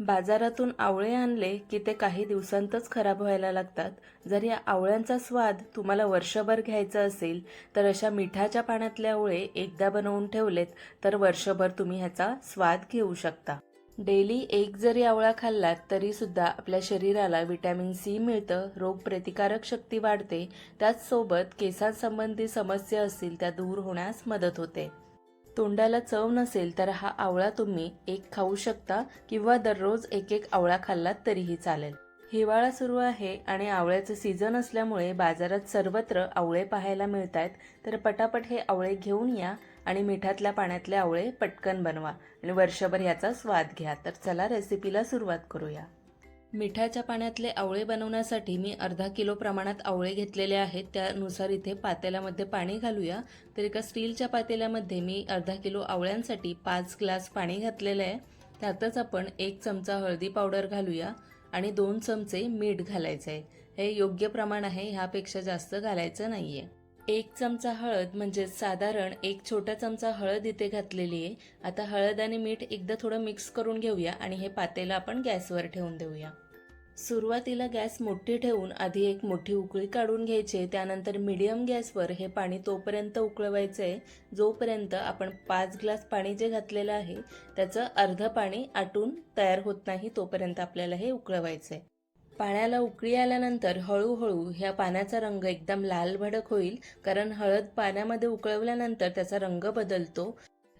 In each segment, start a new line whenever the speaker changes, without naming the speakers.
बाजारातून आवळे आणले की ते काही दिवसांतच खराब व्हायला लागतात. जर या आवळ्यांचा स्वाद तुम्हाला वर्षभर घ्यायचा असेल तर अशा मिठाच्या पाण्यातले आवळे एकदा बनवून ठेवलेत तर वर्षभर तुम्ही ह्याचा स्वाद घेऊ शकता. डेली एक जरी आवळा खाल्लात तरीसुद्धा आपल्या शरीराला विटॅमिन सी मिळतं रोगप्रतिकारक शक्ती वाढते. त्याचसोबत केसांसंबंधी समस्या असतील त्या दूर होण्यास मदत होते. तोंडाला चव नसेल तर हा आवळा तुम्ही एक खाऊ शकता किंवा दररोज एक एक आवळा खाल्लात तरीही चालेल. हिवाळा सुरू आहे आणि आवळ्याचं सीझन असल्यामुळे बाजारात सर्वत्र आवळे पाहायला मिळत आहेत तर पटापट हे आवळे घेऊन या आणि मिठातल्या पाण्यातले आवळे पटकन बनवा आणि वर्षभर याचा स्वाद घ्या. तर चला रेसिपीला सुरुवात करूया. मिठाच्या पाण्यातले आवळे बनवण्यासाठी मी अर्धा किलो प्रमाणात आवळे घेतलेले आहेत. त्यानुसार इथे पातेल्यामध्ये पाणी घालूया. तर एका स्टीलच्या पातेल्यामध्ये मी अर्धा किलो आवळ्यांसाठी पाच ग्लास पाणी घातलेलं आहे. त्यातच आपण एक चमचा हळदी पावडर घालूया आणि दोन चमचे मीठ घालायचं आहे हे योग्य प्रमाण आहे ह्यापेक्षा जास्त घालायचं नाही आहे एक चमचा हळद म्हणजे साधारण एक छोटा चमचा हळद इथे घातलेली आहे. आता हळद आणि मीठ एकदा थोडं मिक्स करून घेऊया आणि हे पातेलं आपण गॅसवर ठेवून देऊया. सुरुवातीला गॅस मोठी ठेवून आधी एक मोठी उकळी काढून घ्यायची त्यानंतर मिडियम गॅसवर हे पाणी तोपर्यंत उकळवायचं आहे जोपर्यंत आपण पाच ग्लास पाणी जे घातलेलं आहे त्याचं अर्धं पाणी आटून तयार होत नाही तोपर्यंत आपल्याला हे उकळवायचं आहे पाण्याला उकळी आल्यानंतर हळूहळू ह्या पाण्याचा रंग एकदम लाल भडक होईल कारण हळद पाण्यामध्ये उकळवल्यानंतर त्याचा रंग बदलतो.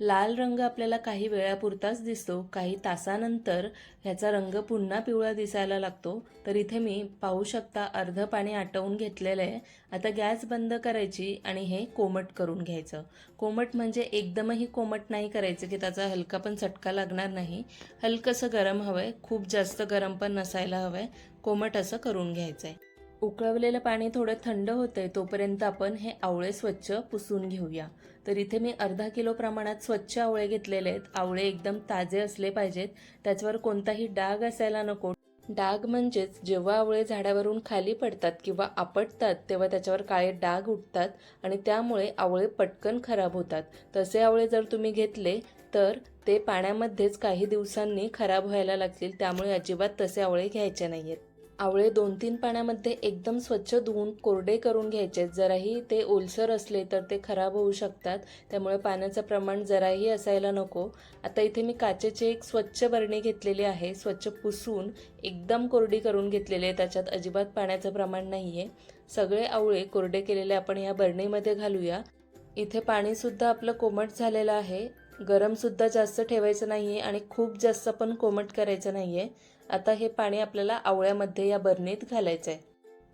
लाल रंग आपल्याला काही वेळापुरताच दिसतो काही तासानंतर ह्याचा रंग पुन्हा पिवळा दिसायला लागतो. तर इथे मी पाहू शकता अर्ध पाणी आटवून घेतलेलं आहे. आता गॅस बंद करायची आणि हे कोमट करून घ्यायचं. कोमट म्हणजे एकदमही कोमट नाही करायचं की त्याचा हलका पण चटका लागणार नाही. हलकंसं गरम हवं आहे खूप जास्त गरम पण नसायला हवं आहे कोमट असं करून घ्यायचं आहे उकळवलेलं पाणी थोडं थंड होतंय तोपर्यंत आपण हे आवळे स्वच्छ पुसून घेऊया. तर इथे मी अर्धा किलो प्रमाणात स्वच्छ आवळे घेतलेले आहेत. आवळे एकदम ताजे असले पाहिजेत. त्याच्यावर कोणताही डाग असायला नको. डाग म्हणजेच जेव्हा आवळे झाडावरून खाली पडतात किंवा आपटतात तेव्हा त्याच्यावर काळे डाग उठतात आणि त्यामुळे आवळे पटकन खराब होतात. तसे आवळे जर तुम्ही घेतले तर ते पाण्यामध्येच काही दिवसांनी खराब व्हायला लागतील. त्यामुळे अजिबात तसे आवळे घ्यायचे नाहीयेत. आवळे दोन तीन पाण्यामध्ये एकदम स्वच्छ धुवून कोरडे करून घ्यायचे. जराही ते ओलसर असले तर ते खराब होऊ शकतात. त्यामुळे पाण्याचं प्रमाण जराही असायला नको. आता इथे मी काचेची एक स्वच्छ बरणी घेतलेली आहे. स्वच्छ पुसून एकदम कोरडी करून घेतलेली आहे. त्याच्यात अजिबात पाण्याचं प्रमाण नाही आहे सगळे आवळे कोरडे केलेले आपण या बरणीमध्ये घालूया. इथे पाणीसुद्धा आपलं कोमट झालेलं आहे. गरमसुद्धा जास्त ठेवायचं नाही आहे आणि खूप जास्त पण कोमट करायचं नाही आहे आता हे पाणी आपल्याला आवळ्यामध्ये या बरणीत घालायचं आहे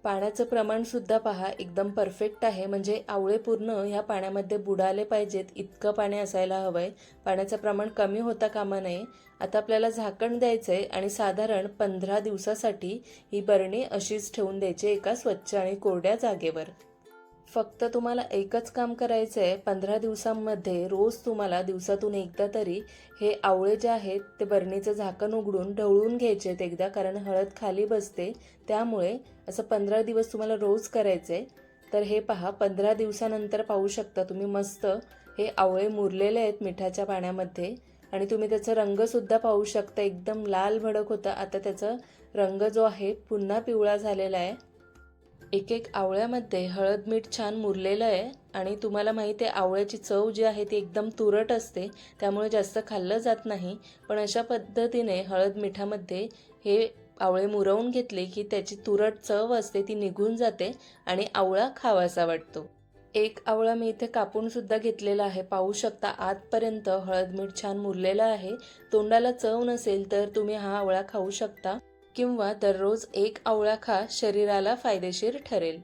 पाण्याचं प्रमाणसुद्धा पहा एकदम परफेक्ट आहे. म्हणजे आवळे पूर्ण ह्या पाण्यामध्ये बुडाले पाहिजेत. इतकं पाणी असायला हवं आहे पाण्याचं प्रमाण कमी होता कामा नये. आता आपल्याला झाकण द्यायचं आहे आणि साधारण पंधरा दिवसासाठी ही बरणी अशीच ठेवून द्यायची एका स्वच्छ आणि कोरड्या जागेवर. फक्त तुम्हाला एकच काम करायचं आहे पंधरा दिवसांमध्ये रोज तुम्हाला दिवसातून एकदा तरी हे आवळे जे आहेत ते बरणीचं झाकण उघडून ढवळून घ्यायचे आहेत एकदा कारण हळद खाली बसते त्यामुळे असं पंधरा दिवस तुम्हाला रोज करायचं आहे तर हे पहा पंधरा दिवसानंतर पाहू शकता तुम्ही मस्त हे आवळे मुरलेले आहेत मिठाच्या पाण्यामध्ये. आणि तुम्ही त्याचा रंगसुद्धा पाहू शकता एकदम लाल भडक होता. आता त्याचा रंग जो आहे पुन्हा पिवळा झालेला आहे. एक एक आवळ्यामध्ये हळद मीठ छान मुरलेलं आहे आणि तुम्हाला माहिती आहे आवळ्याची चव जी आहे ती एकदम तुरट असते त्यामुळे जास्त खाल्लं जात नाही. पण अशा पद्धतीने हळद मिठामध्ये हे आवळे मुरवून घेतले की त्याची तुरट चव असते ती निघून जाते आणि आवळा खावासा वाटतो. एक आवळा मी इथे कापून सुद्धा घेतलेला आहे. पाहू शकता आतपर्यंत हळद मीठ छान मुरलेलं आहे. तोंडाला चव नसेल तर तुम्ही हा आवळा खाऊ शकता. किंवा दररोज एक आवळा खा शरीराला फायदेशीर ठरेल.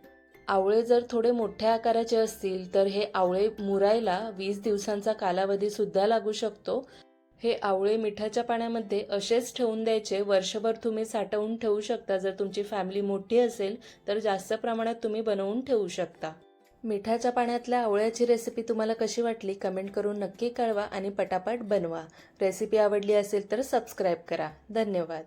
आवळे जर थोडे मोठ्या आकाराचे असतील तर हे आवळे मुरायला वीस दिवसांचा कालावधी सुद्धा लागू शकतो. हे आवळे मिठाच्या पाण्यामध्ये असेच ठेवून द्यायचे वर्षभर तुम्ही साठवून ठेवू शकता. जर तुमची फॅमिली मोठी असेल तर जास्त प्रमाणात तुम्ही बनवून ठेवू शकता. मिठाच्या पाण्यातल्या आवळ्याची रेसिपी तुम्हाला कशी वाटली कमेंट करून नक्की कळवा आणि पटापट बनवा. रेसिपी आवडली असेल तर सबस्क्राईब करा. धन्यवाद.